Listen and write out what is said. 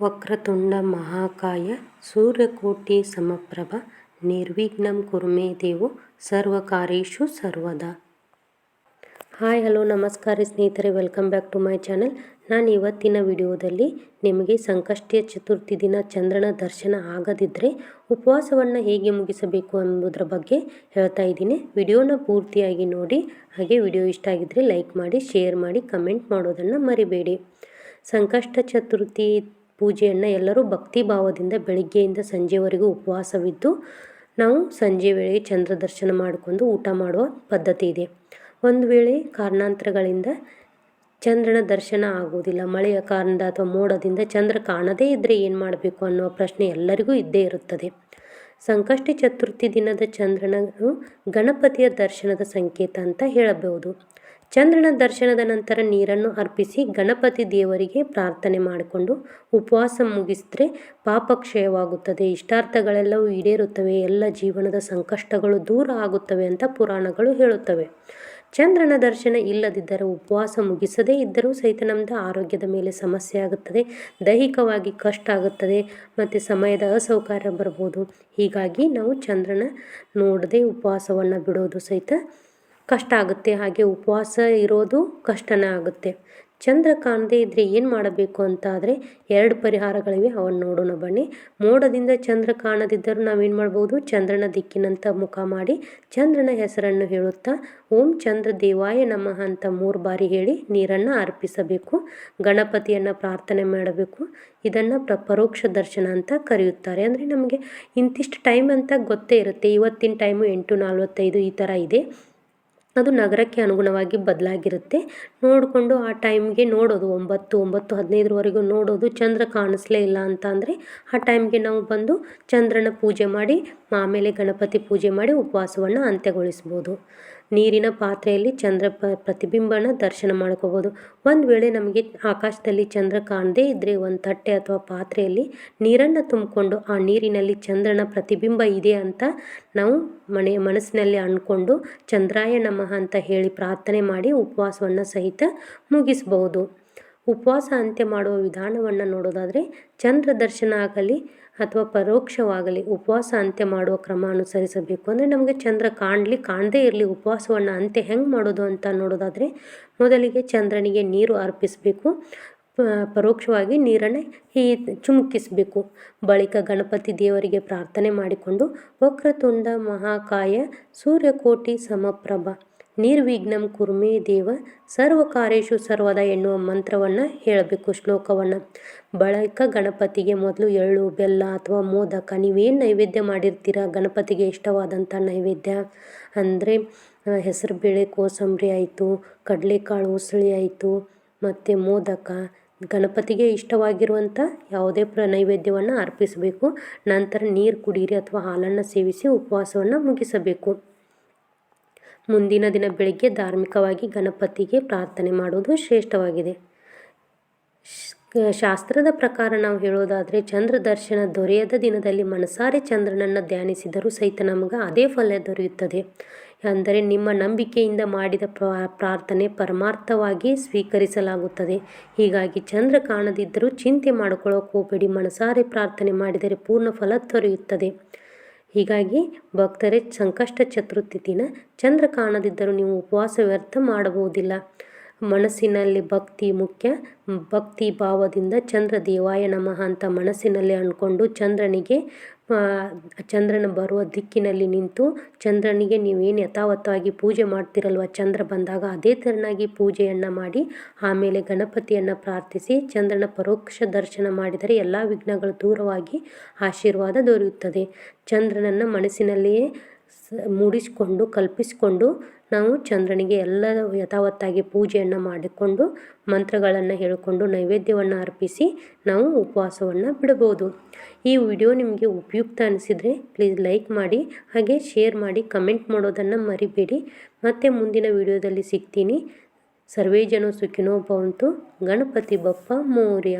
ವಕ್ರತುಂಡ ಮಹಾಕಾಯ ಸೂರ್ಯಕೋಟಿ ಸಮಪ್ರಭ ನಿರ್ವಿಘ್ನಂ ಕುರುಮೇ ದೇವು ಸರ್ವಕಾರೇಶು ಸರ್ವದಾ. ಹಾಯ್, ಹಲೋ, ನಮಸ್ಕಾರ ಸ್ನೇಹಿತರೆ, welcome back to my channel. ನಾನು ಇವತ್ತಿನ ವಿಡಿಯೋದಲ್ಲಿ ನಿಮಗೆ ಸಂಕಷ್ಟಿಯ ಚತುರ್ಥಿ ದಿನ ಚಂದ್ರನ ದರ್ಶನ ಆಗದಿದ್ದರೆ ಉಪವಾಸವನ್ನು ಹೇಗೆ ಮುಗಿಸಬೇಕು ಎಂಬುದರ ಬಗ್ಗೆ ಹೇಳ್ತಾ ಇದ್ದೀನಿ. ವಿಡಿಯೋನ ಪೂರ್ತಿಯಾಗಿ ನೋಡಿ, ಹಾಗೆ ವಿಡಿಯೋ ಇಷ್ಟ ಆಗಿದ್ದರೆ ಲೈಕ್ ಮಾಡಿ, ಶೇರ್ ಮಾಡಿ, ಕಮೆಂಟ್ ಮಾಡೋದನ್ನು ಮರಿಬೇಡಿ. ಸಂಕಷ್ಟ ಚತುರ್ಥಿ ಪೂಜೆಯನ್ನು ಎಲ್ಲರೂ ಭಕ್ತಿ ಭಾವದಿಂದ ಬೆಳಗ್ಗೆಯಿಂದ ಸಂಜೆವರೆಗೂ ಉಪವಾಸವಿದ್ದು, ನಾವು ಸಂಜೆ ವೇಳೆ ಚಂದ್ರ ದರ್ಶನ ಮಾಡಿಕೊಂಡು ಊಟ ಮಾಡುವ ಪದ್ಧತಿ ಇದೆ. ಒಂದು ವೇಳೆ ಕಾರಣಾಂತರಗಳಿಂದ ಚಂದ್ರನ ದರ್ಶನ ಆಗುವುದಿಲ್ಲ, ಮಳೆಯ ಕಾರಣದ ಅಥವಾ ಮೋಡದಿಂದ ಚಂದ್ರ ಕಾಣದೇ ಇದ್ದರೆ ಏನು ಮಾಡಬೇಕು ಅನ್ನೋ ಪ್ರಶ್ನೆ ಎಲ್ಲರಿಗೂ ಇದ್ದೇ ಇರುತ್ತದೆ. ಸಂಕಷ್ಟಿ ಚತುರ್ಥಿ ದಿನದ ಚಂದ್ರನ ಗಣಪತಿಯ ದರ್ಶನದ ಸಂಕೇತ ಅಂತ ಹೇಳಬಹುದು. ಚಂದ್ರನ ದರ್ಶನದ ನಂತರ ನೀರನ್ನು ಅರ್ಪಿಸಿ ಗಣಪತಿ ದೇವರಿಗೆ ಪ್ರಾರ್ಥನೆ ಮಾಡಿಕೊಂಡು ಉಪವಾಸ ಮುಗಿಸಿದ್ರೆ ಪಾಪಕ್ಷಯವಾಗುತ್ತದೆ. ಇಷ್ಟಾರ್ಥಗಳೆಲ್ಲವೂ ಈಡೇರುತ್ತವೆ. ಎಲ್ಲ ಜೀವನದ ಸಂಕಷ್ಟಗಳು ದೂರ ಆಗುತ್ತವೆ ಅಂತ ಪುರಾಣಗಳು ಹೇಳುತ್ತವೆ. ಚಂದ್ರನ ದರ್ಶನ ಇಲ್ಲದಿದ್ದರೆ ಉಪವಾಸ ಮುಗಿಸದೇ ಇದ್ದರೂ ಸಹಿತ ನಮ್ಮದು ಆರೋಗ್ಯದ ಮೇಲೆ ಸಮಸ್ಯೆ ಆಗುತ್ತದೆ. ದೈಹಿಕವಾಗಿ ಕಷ್ಟ ಆಗುತ್ತದೆ. ಮತ್ತು ಸಮಯದ ಅಸೌಕರ್ಯ ಬರ್ಬೋದು ಹೀಗಾಗಿ ನಾವು ಚಂದ್ರನ ನೋಡದೆ ಉಪವಾಸವನ್ನು ಬಿಡೋದು ಸಹಿತ ಕಷ್ಟ ಆಗುತ್ತೆ, ಹಾಗೆ ಉಪವಾಸ ಇರೋದು ಕಷ್ಟನೇ ಆಗುತ್ತೆ. ಚಂದ್ರ ಕಾಣದೇ ಇದ್ದರೆ ಏನು ಮಾಡಬೇಕು ಅಂತ ಆದರೆ ಎರಡು ಪರಿಹಾರಗಳಿವೆ, ಅವನ್ನು ನೋಡೋಣ ಬನ್ನಿ. ಮೋಡದಿಂದ ಚಂದ್ರ ಕಾಣದಿದ್ದರೂ ನಾವೇನು ಮಾಡ್ಬೋದು? ಚಂದ್ರನ ದಿಕ್ಕಿನಂತ ಮುಖ ಮಾಡಿ ಚಂದ್ರನ ಹೆಸರನ್ನು ಹೇಳುತ್ತಾ, ಓಂ ಚಂದ್ರ ದೇವಾಯ ನಮಃ ಅಂತ ಮೂರು ಬಾರಿ ಹೇಳಿ ನೀರನ್ನು ಅರ್ಪಿಸಬೇಕು, ಗಣಪತಿಯನ್ನು ಪ್ರಾರ್ಥನೆ ಮಾಡಬೇಕು. ಇದನ್ನು ಪ್ರ ಪರೋಕ್ಷ ದರ್ಶನ ಅಂತ ಕರೆಯುತ್ತಾರೆ. ಅಂದರೆ ನಮಗೆ ಇಂತಿಷ್ಟು ಟೈಮ್ ಅಂತ ಗೊತ್ತೇ ಇರುತ್ತೆ. ಇವತ್ತಿನ ಟೈಮು ಎಂಟು ನಲ್ವತ್ತೈದು ಈ ಥರ ಇದೆ. ಅದು ನಗರಕ್ಕೆ ಅನುಗುಣವಾಗಿ ಬದಲಾಗಿರುತ್ತೆ. ನೋಡಿಕೊಂಡು ಆ ಟೈಮ್ಗೆ ನೋಡೋದು, ಒಂಬತ್ತು ಒಂಬತ್ತು, ಹದಿನೈದರವರೆಗೂ ನೋಡೋದು, ಚಂದ್ರ ಕಾಣಿಸ್ಲೇ ಇಲ್ಲ ಅಂತ ಅಂದರೆ ಆ ಟೈಮ್ಗೆ ನಾವು ಬಂದು ಚಂದ್ರನ ಪೂಜೆ ಮಾಡಿ ಆಮೇಲೆ ಗಣಪತಿ ಪೂಜೆ ಮಾಡಿ ಉಪವಾಸವನ್ನು ಅಂತ್ಯಗೊಳಿಸ್ಬೋದು. ನೀರಿನ ಪಾತ್ರೆಯಲ್ಲಿ ಚಂದ್ರ ಪ್ರತಿಬಿಂಬನ ದರ್ಶನ ಮಾಡ್ಕೋಬೋದು. ಒಂದು ವೇಳೆ ನಮಗೆ ಆಕಾಶದಲ್ಲಿ ಚಂದ್ರ ಕಾಣದೇ ಇದ್ದರೆ ಒಂದು ತಟ್ಟೆ ಅಥವಾ ಪಾತ್ರೆಯಲ್ಲಿ ನೀರನ್ನು ತುಂಬಿಕೊಂಡು ಆ ನೀರಿನಲ್ಲಿ ಚಂದ್ರನ ಪ್ರತಿಬಿಂಬ ಇದೆ ಅಂತ ನಾವು ಮನೆ, ಮನಸ್ಸಿನಲ್ಲಿ ಅಂದ್ಕೊಂಡು ಚಂದ್ರಾಯ ನಮಃ ಅಂತ ಹೇಳಿ ಪ್ರಾರ್ಥನೆ ಮಾಡಿ ಉಪವಾಸವನ್ನು ಸಹಿತ ಮುಗಿಸ್ಬೋದು. ಉಪವಾಸ ಅಂತ್ಯ ಮಾಡುವ ವಿಧಾನವನ್ನು ನೋಡೋದಾದರೆ ಚಂದ್ರ ದರ್ಶನ ಆಗಲಿ ಅಥವಾ ಪರೋಕ್ಷವಾಗಲಿ ಉಪವಾಸ ಅಂತ್ಯ ಮಾಡುವ ಕ್ರಮ ಅನುಸರಿಸಬೇಕು. ಅಂದರೆ ನಮಗೆ ಚಂದ್ರ ಕಾಣಲಿ, ಕಾಣದೇ ಇರಲಿ ಉಪವಾಸವನ್ನು ಅಂತ್ಯ ಹೆಂಗೆ ಮಾಡೋದು ಅಂತ ನೋಡೋದಾದರೆ ಮೊದಲಿಗೆ ಚಂದ್ರನಿಗೆ ನೀರು ಅರ್ಪಿಸಬೇಕು. ಪರೋಕ್ಷವಾಗಿ ನೀರನ್ನು ಈ ಚುಮುಕಿಸಬೇಕು. ಬಳಿಕ ಗಣಪತಿ ದೇವರಿಗೆ ಪ್ರಾರ್ಥನೆ ಮಾಡಿಕೊಂಡು ವಕ್ರತುಂಡ ಮಹಾಕಾಯ ಸೂರ್ಯಕೋಟಿ ಸಮಪ್ರಭ. ನಿರ್ವಿಘ್ನಂ ಕುರ್ಮಿ ದೇವ ಸರ್ವ ಕಾರ್ಯೇಶು ಸರ್ವದ ಎನ್ನುವ ಮಂತ್ರವನ್ನು ಹೇಳಬೇಕು ಶ್ಲೋಕವನ್ನು. ಬಳಿಕ ಗಣಪತಿಗೆ ಮೊದಲು ಎಳ್ಳು, ಬೆಲ್ಲ ಅಥವಾ ಮೋದಕ ನೀವೇನು ನೈವೇದ್ಯ ಮಾಡಿರ್ತೀರ ಗಣಪತಿಗೆ ಇಷ್ಟವಾದಂಥ ನೈವೇದ್ಯ? ಅಂದರೆ ಹೆಸರುಬೇಳೆ, ಕೋಸಂಬರಿ ಆಯಿತು, ಕಡಲೆಕಾಳು ಉಸಳಿ ಆಯಿತು, ಮತ್ತು ಮೋದಕ. ಗಣಪತಿಗೆ ಇಷ್ಟವಾಗಿರುವಂಥ ಯಾವುದೇ ಪ್ರ, ನೈವೇದ್ಯವನ್ನು ಅರ್ಪಿಸಬೇಕು. ನಂತರ ನೀರು ಕುಡೀರಿ ಅಥವಾ ಹಾಲನ್ನು ಸೇವಿಸಿ ಉಪವಾಸವನ್ನು ಮುಗಿಸಬೇಕು. ಮುಂದಿನ ದಿನ ಬೆಳಿಗ್ಗೆ ಧಾರ್ಮಿಕವಾಗಿ ಗಣಪತಿಗೆ ಪ್ರಾರ್ಥನೆ ಮಾಡುವುದು ಶ್ರೇಷ್ಠವಾಗಿದೆ. ಶಾಸ್ತ್ರದ ಪ್ರಕಾರ ನಾವು ಹೇಳೋದಾದರೆ, ಚಂದ್ರ ದರ್ಶನ ದೊರೆಯದ ದಿನದಲ್ಲಿ ಮನಸಾರೆ ಚಂದ್ರನನ್ನು ಧ್ಯಾನಿಸಿದರೂ ಸಹಿತ ನಮಗೆ ಅದೇ ಫಲ ದೊರೆಯುತ್ತದೆ. ಅಂದರೆ, ನಿಮ್ಮ ನಂಬಿಕೆಯಿಂದ ಮಾಡಿದ ಪ್ರಾರ್ಥನೆ ಪರಮಾರ್ಥವಾಗಿ ಸ್ವೀಕರಿಸಲಾಗುತ್ತದೆ. ಹೀಗಾಗಿ ಚಂದ್ರ ಕಾಣದಿದ್ದರೂ ಚಿಂತೆ ಮಾಡಿಕೊಳ್ಳೋಕೆ ಹೋಗಬೇಡಿ. ಮನಸಾರೆ ಪ್ರಾರ್ಥನೆ ಮಾಡಿದರೆ ಪೂರ್ಣ ಫಲ ದೊರೆಯುತ್ತದೆ. ಹೀಗಾಗಿ ಭಕ್ತರೇ, ಸಂಕಷ್ಟ ಚತುರ್ಥಿ ದಿನ ಚಂದ್ರ ಕಾಣದಿದ್ದರೂ ನೀವು ಉಪವಾಸ ವ್ಯರ್ಥ ಮಾಡಬಹುದಿಲ್ಲ. ಮನಸ್ಸಿನಲ್ಲಿ ಭಕ್ತಿ ಮುಖ್ಯ. ಭಕ್ತಿ ಭಾವದಿಂದ ಚಂದ್ರ ದೇವಾಯ ನಮಃ ಅಂತ ಮನಸ್ಸಿನಲ್ಲಿ ಅಂದ್ಕೊಂಡು ಚಂದ್ರನಿಗೆ ಚಂದ್ರನ ಬರುವ ದಿಕ್ಕಿನಲ್ಲಿ ನಿಂತು ಚಂದ್ರನಿಗೆ ನೀವೇನು ಯಥಾವತ್ತವಾಗಿ ಪೂಜೆ ಮಾಡ್ತಿರಲ್ವ? ಚಂದ್ರ ಬಂದಾಗ ಅದೇ ತೆರನಾಗಿ ಪೂಜೆಯನ್ನು ಮಾಡಿ, ಆಮೇಲೆ ಗಣಪತಿಯನ್ನು ಪ್ರಾರ್ಥಿಸಿ, ಚಂದ್ರನ ಪರೋಕ್ಷ ದರ್ಶನ ಮಾಡಿದರೆ ಎಲ್ಲ ವಿಘ್ನಗಳು ದೂರವಾಗಿ ಆಶೀರ್ವಾದ ದೊರೆಯುತ್ತದೆ. ಚಂದ್ರನನ್ನು ಮನಸ್ಸಿನಲ್ಲಿಯೇ ಮೂಡಿಸಿಕೊಂಡು, ಕಲ್ಪಿಸಿಕೊಂಡು ನಾವು ಚಂದ್ರನಿಗೆ ಎಲ್ಲ ಯಥಾವತ್ತಾಗಿ ಪೂಜೆಯನ್ನು ಮಾಡಿಕೊಂಡು ಮಂತ್ರಗಳನ್ನು ಹೇಳಿಕೊಂಡು ನೈವೇದ್ಯವನ್ನು ಅರ್ಪಿಸಿ ನಾವು ಉಪವಾಸವನ್ನು ಬಿಡಬಹುದು. ಈ ವಿಡಿಯೋ ನಿಮಗೆ ಉಪಯುಕ್ತ ಅನಿಸಿದರೆ ಪ್ಲೀಸ್ ಲೈಕ್ ಮಾಡಿ, ಹಾಗೆ ಶೇರ್ ಮಾಡಿ ಕಮೆಂಟ್ ಮಾಡೋದನ್ನು ಮರಿಬೇಡಿ. ಮತ್ತೆ ಮುಂದಿನ ವಿಡಿಯೋದಲ್ಲಿ ಸಿಗ್ತೀನಿ. ಸರ್ವೇ ಜನ ಸುಖಿನೋ ಭವಂತು. ಗಣಪತಿ ಬಪ್ಪ ಮೌರ್ಯ.